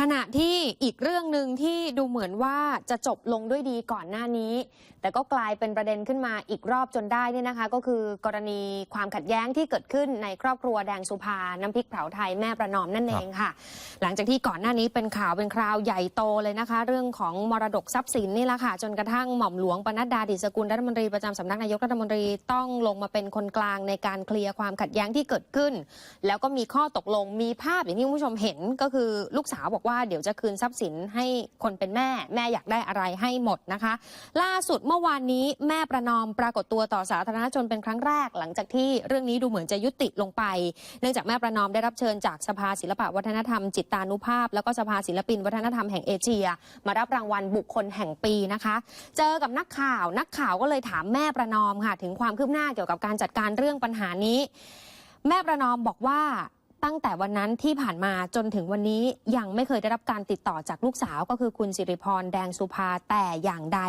ขณะที่อีกเรื่องหนึ่งที่ดูเหมือนว่าจะจบลงด้วยดีก่อนหน้านี้ แต่ก็กลายเป็นประเด็นขึ้นมาอีกรอบจนได้เนี่ยนะคะ ก็คือกรณีความขัดแย้งที่เกิดขึ้นในครอบครัวแดงสุภา น้ำพริกเผาไทยแม่ประนอมนั่นเองค่ะ หลังจากที่ก่อนหน้านี้เป็นข่าวเป็นคราวใหญ่โตเลยนะคะ เรื่องของมรดกทรัพย์สินนี่แหละค่ะ จนกระทั่งหม่อมหลวงปนัดดาดิสกุลรัฐมนตรีประจำสำนักนายกรัฐมนตรีต้องลงมาเป็นคนกลางในการเคลียร์ความขัดแย้งที่เกิดขึ้น แล้วก็มีข้อตกลงมีภาพอย่างที่คุณผู้ชมเห็นก็คือลูกสาวบอกว่าเดี๋ยวจะคืนทรัพย์สินให้คนเป็นแม่ แม่อยากได้อะไรให้หมดนะคะ ล่าสุดเมื่อวานนี้แม่ประนอมปรากฏตัวต่อสาธารณชนเป็นครั้งแรก หลังจากที่เรื่องนี้ดูเหมือนจะยุติลงไป เนื่องจากแม่ประนอมได้รับเชิญจากสภาศิลปวัฒนธรรม จิตตานุภาพ แล้วก็สภาศิลปิน วัฒนธรรมแห่งเอเชีย มารับรางวัลบุคคลแห่งปีนะคะ เจอกับนักข่าวนักข่าวก็เลยถามแม่ประนอมค่ะ ถึงความคืบหน้าเกี่ยวกับการจัดการเรื่องปัญหานี้ แม่ประนอมบอกว่า ตั้งแต่วันนั้นที่ผ่านมาจนถึงวันนี้ยังไม่เคยได้รับการติดต่อจากลูกสาวก็คือคุณสิริพรแดงสุภาแต่อย่างใด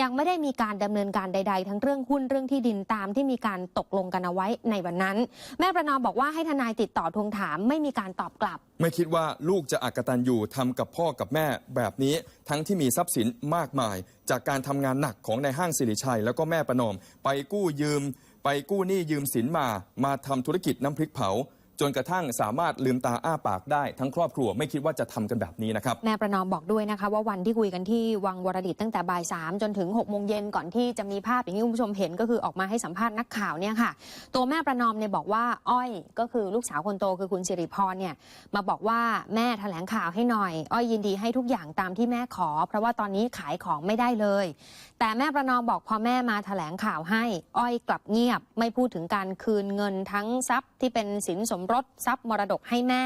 ยังไม่ได้มีการดำเนินการใด ๆ ทั้งเรื่องหุ้นเรื่องที่ดินตามที่มีการตกลงกันเอาไว้ในวันนั้น แม่ประนอมบอกว่าให้ทนายติดต่อทวงถามไม่มีการตอบกลับ ไม่คิดว่าลูกจะอักตันอยู่ทำกับพ่อกับแม่แบบนี้ทั้งที่มีทรัพย์สินมากมาย จากการทำงานหนักของนายห้างสิริชัย แล้วก็แม่ประนอม ไปกู้ยืม ไปกู้หนี้ยืมสินมามาทำธุรกิจน้ำพริกเผา จนกระทั่งสามารถลืมตาอ้าปากได้ทั้งครอบครัวไม่คิดว่าจะทำกันแบบนี้นะครับแม่ประนอมบอกด้วยนะคะ ว่าวันที่คุยกันที่วังวรดิตตั้งแต่บ่ายสามจนถึง6กโมงเย็นก่อนที่จะมีภาพอย่างที่คุณผู้ชมเห็นก็คือออกมาให้สัมภาษณ์นักข่าวเนี่ยค่ะ ตัวแม่ประนอมเนี่ยบอกว่าอ้อยก็คือลูกสาวคนโตคือคุณสิริพรเนี่ยมาบอกว่าแม่แถลงข่าวให้หน่อย อ้อยยินดีให้ทุกอย่างตามที่แม่ขอ เพราะว่าตอนนี้ขายของไม่ได้เลย แต่แม่ประนอมบอกพอแม่มาแถลงข่าวให้ อ้อยกลับเงียบ ไม่พูดถึงการคืนเงินทั้งทรัพย์ที่เป็นสินสมรสทรัพย์มรดกให้แม่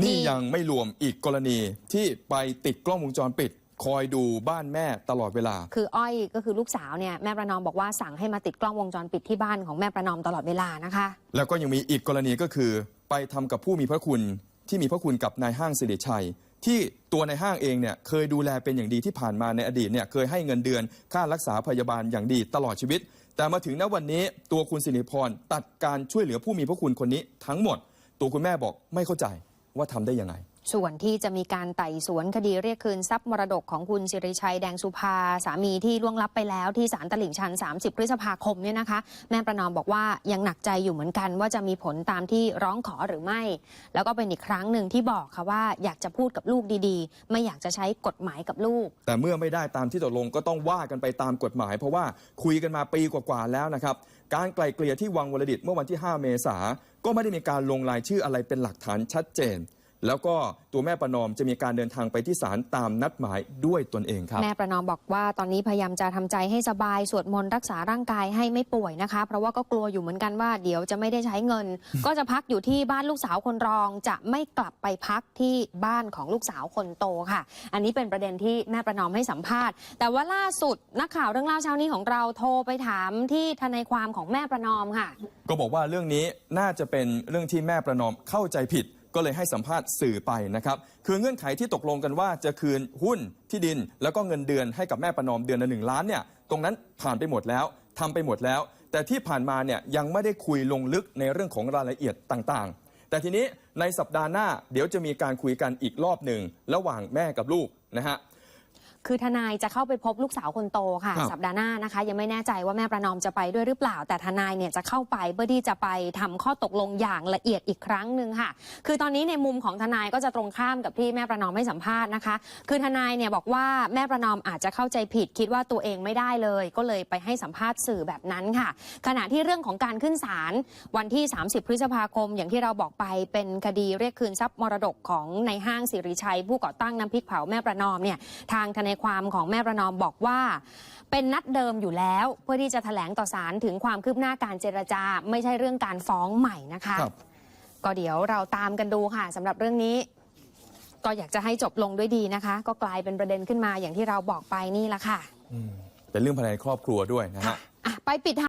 นี่ที่ยังไม่รวมอีกกรณีที่ไปติดกล้องวงจรปิด คอยดูบ้านแม่ตลอดเวลา คืออ้อยก็คือลูกสาวเนี่ยแม่ประนอมบอกว่าสั่งให้มาติดกล้องวงจรปิดที่บ้านของแม่ประนอมตลอดเวลานะคะ แล้วก็ยังมีอีกกรณีก็คือ ไปทำกับผู้มีพระคุณที่มีพระคุณกับนายห้างสิริชัยที่ตัวนายห้างเองเนี่ยเคยดูแลเป็นอย่างดีที่ผ่านมาในอดีตเนี่ยเคยให้เงินเดือนค่ารักษาพยาบาลอย่างดีตลอดชีวิต แต่มาถึงณวันนี้ตัวคุณสิริพรตัดการช่วยเหลือผู้มีพระคุณคนนี้ทั้งหมด ตัวคุณแม่บอกไม่เข้าใจว่าทำได้ยังไง ส่วนที่จะมีการไต่สวนคดีเรียกคืนทรัพย์มรดกของคุณสิริชัยแดงสุภา สามีที่ล่วงลับไปแล้วที่ศาลตลิ่งชัน 30 พฤษภาคมเนี่ยนะคะ แม่ประนอมบอกว่ายังหนักใจอยู่เหมือนกันว่าจะมีผลตามที่ร้องขอหรือไม่ แล้วก็เป็นอีกครั้งหนึ่งที่บอกค่ะว่าอยากจะพูดกับลูกดีๆ ไม่อยากจะใช้กฎหมายกับลูก แต่เมื่อไม่ได้ตามที่ตกลงก็ต้องว่ากันไปตามกฎหมาย เพราะว่าคุยกันมาปีกว่าๆแล้วนะครับการไกล่เกลี่ยที่วังวรดิตเมื่อวันที่ 5 เมษาก็ไม่ได้มีการลงรายชื่ออะไรเป็นหลักฐานชัดเจน แล้วก็ตัวแม่ประนอมจะมีการเดินทางไปที่ศาลตามนัดหมายด้วยตนเองครับ แม่ประนอมบอกว่าตอนนี้พยายามจะทำใจให้สบายสวดมนต์รักษาร่างกายให้ไม่ป่วยนะคะ เพราะว่าก็กลัวอยู่เหมือนกันว่าเดี๋ยวจะไม่ได้ใช้เงิน ก็จะพักอยู่ที่บ้านลูกสาวคนรอง จะไม่กลับไปพักที่บ้านของลูกสาวคนโตค่ะ อันนี้เป็นประเด็นที่แม่ประนอมให้สัมภาษณ์ แต่ว่าล่าสุดนักข่าวเรื่องเล่าเช้านี้ของเราโทรไปถามที่ทนายความของแม่ประนอมค่ะ ก็บอกว่าเรื่องนี้น่าจะเป็นเรื่องที่แม่ประนอมเข้าใจผิด ก็เลยให้สัมภาษณ์สื่อไปนะครับ คือเงื่อนไขที่ตกลงกันว่าจะคืนหุ้นที่ดิน แล้วก็เงินเดือนให้กับแม่ประนอมเดือนละหนึ่งล้านเนี่ยตรงนั้นผ่านไปหมดแล้วทำไปหมดแล้ว แต่ที่ผ่านมาเนี่ยยังไม่ได้คุยลงลึกในเรื่องของรายละเอียดต่างๆ แต่ทีนี้ในสัปดาห์หน้าเดี๋ยวจะมีการคุยกันอีกรอบหนึ่งระหว่างแม่กับลูกนะฮะ คือทนายจะเข้าไปพบลูกสาวคนโตค่ะ ครับ สัปดาห์หน้านะคะ ยังไม่แน่ใจว่าแม่ประนอมจะไปด้วยหรือเปล่า แต่ทนายเนี่ยจะเข้าไปเพื่อที่จะไปทำข้อตกลงอย่างละเอียดอีกครั้งหนึ่งค่ะ คือตอนนี้ในมุมของทนายก็จะตรงข้ามกับที่แม่ประนอมให้สัมภาษณ์นะคะ คือทนายเนี่ยบอกว่าแม่ประนอมอาจจะเข้าใจผิด คิดว่าตัวเองไม่ได้เลย ก็เลยไปให้สัมภาษณ์สื่อแบบนั้นค่ะ ขณะที่เรื่องของการขึ้นศาลวันที่ 30 พฤษภาคม อย่างที่เราบอกไปเป็นคดีเรียกคืนทรัพย์มรดกของในห้างสิริชัย ผู้ก่อตั้งน้ำพริกเผาแม่ประนอมเนี่ยทางทนายความของแม่ประนอมบอกว่า เป็นนัดเดิมอยู่แล้ว เพื่อที่จะแถลงต่อศาลถึงความคืบหน้าการเจรจา ไม่ใช่เรื่องการฟ้องใหม่นะคะครับก็เดี๋ยวเราตามกันดูค่ะสำหรับเรื่องนี้ ก็อยากจะให้จบลงด้วยดีนะคะ ก็กลายเป็นประเด็นขึ้นมาอย่างที่เราบอกไปนี่แหละค่ะเป็นเรื่องภายในครอบครัวด้วยนะฮะอะไปปิด